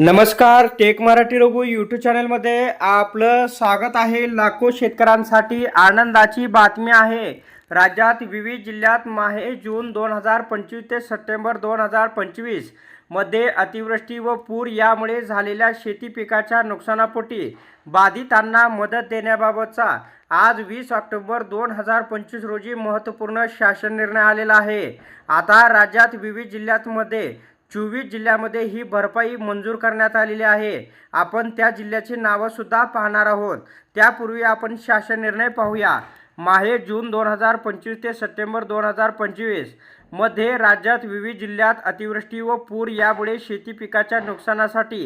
नमस्कार take Marathi Raghu YouTube चॅनलमध्ये आपलं स्वागत आहे. लाखो शेतकऱ्यांसाठी आनंदाची बातमी आहे. राज्यात विविध जिल्ह्यात माहे जून दोन हजार पंचवीस ते सप्टेंबर दोन हजार पंचवीसमध्ये अतिवृष्टी व पूर यामुळे झालेल्या शेती पिकाच्या नुकसानापोटी बाधितांना मदत देण्याबाबतचा आज वीस ऑक्टोबर दोन हजार पंचवीस रोजी महत्त्वपूर्ण शासन निर्णय आलेला आहे. आता राज्यात विविध जिल्ह्यांमध्ये चोवीस जिल्ह्यामध्ये ही भरपाई मंजूर करण्यात आलेली आहे. आपण त्या जिल्ह्याची नावंसुद्धा पाहणार आहोत. त्यापूर्वी आपण शासन निर्णय पाहूया. माहे जून दोन हजार पंचवीस ते सप्टेंबर दोन हजार पंचवीसमध्ये राज्यात विविध जिल्ह्यात अतिवृष्टी व पूर यामुळे शेती पिकाच्या नुकसानासाठी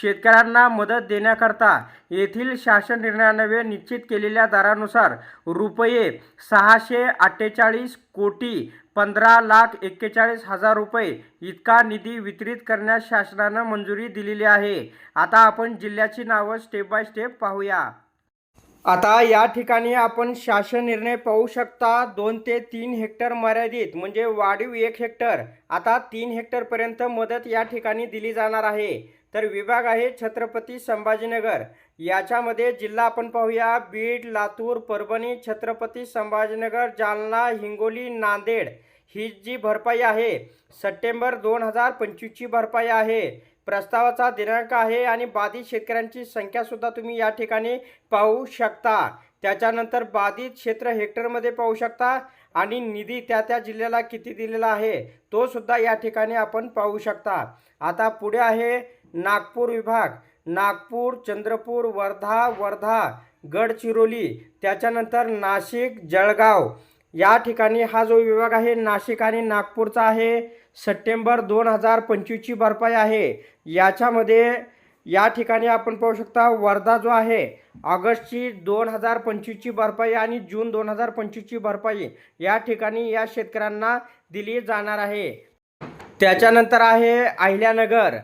शेतकऱ्यांना मदत देण्याकरता येथील शासन निर्णयानवे निश्चित केलेल्या दरानुसार रुपये सहाशे अठ्ठेचाळीस कोटी पंधरा लाख एक्केचाळीस हजार रुपये इतका निधी वितरित करण्यास शासनानं मंजुरी दिलेली आहे. आता आपण जिल्ह्याची नावं स्टेप बाय स्टेप पाहूया. आता या ठिकाणी आपण शासन निर्णय पाहू शकता दोन ते तीन हेक्टर मर्यादित म्हणजे वाढीव एक हेक्टर. आता तीन हेक्टरपर्यंत मदत या ठिकाणी दिली जाणार आहे. तर विभाग आहे छत्रपती संभाजीनगर. याच्यामध्ये जिल्हा आपण पाहूया. बीड लातूर परभणी छत्रपती संभाजीनगर जालना हिंगोली नांदेड. ही जी भरपाई आहे सप्टेंबर दोन हजार पंचवीसची भरपाई आहे. प्रस्तावाचा दिनांक आहे आणि बाधित शेतकऱ्यांची संख्यासुद्धा तुम्ही या ठिकाणी पाहू शकता. त्याच्यानंतर बाधित क्षेत्र हेक्टरमध्ये पाहू शकता आणि निधी त्या त्या जिल्ह्याला किती दिलेला आहे तो सुद्धा या ठिकाणी आपण पाहू शकता. आता पुढे आहे नागपूर विभाग. नागपूर चंद्रपूर वर्धा वर्धा गडचिरोली त्याच्यानंतर नाशिक जळगाव. या ठिकाणी हा जो विभाग आहे नाशिक आणि नागपूरचा आहे. सप्टेंबर दोन हजार पंचवीसची भरपाई आहे. याच्यामध्ये या ठिकाणी आपण पाहू शकता वर्धा जो आहे ऑगस्टची दोन हजार पंचवीसची भरपाई आणि जून दोन हजार पंचवीसची भरपाई या ठिकाणी या शेतकऱ्यांना दिली जाणार आहे. त्याच्यानंतर आहे अहिल्यानगर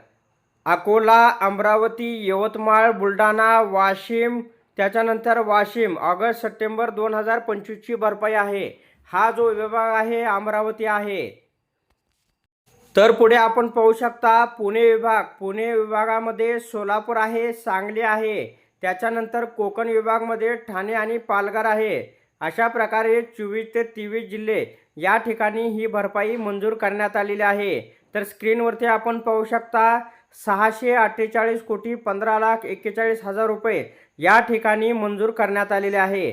अकोला अमरावती यवतमाळ बुलढाणा वाशिम. त्याच्यानंतर वाशिम ऑगस्ट सप्टेंबर दोन हजार पंचवीसची भरपाई आहे. हा जो विभाग आहे अमरावती आहे. तर पुढे आपण पाहू शकता पुणे विभाग. पुणे विभागामध्ये सोलापूर आहे सांगली आहे. त्याच्यानंतर कोकण विभागमध्ये ठाणे आणि पालघर आहे. अशा प्रकारे चोवीस ते तेवीस जिल्हे या ठिकाणी ही भरपाई मंजूर करण्यात आलेली आहे. तर स्क्रीनवरती आपण पाहू शकता सहाशे अठ्ठेचाळीस कोटी पंधरा लाख एक्केचाळीस हजार रुपये या ठिकाणी मंजूर करण्यात आलेले आहे.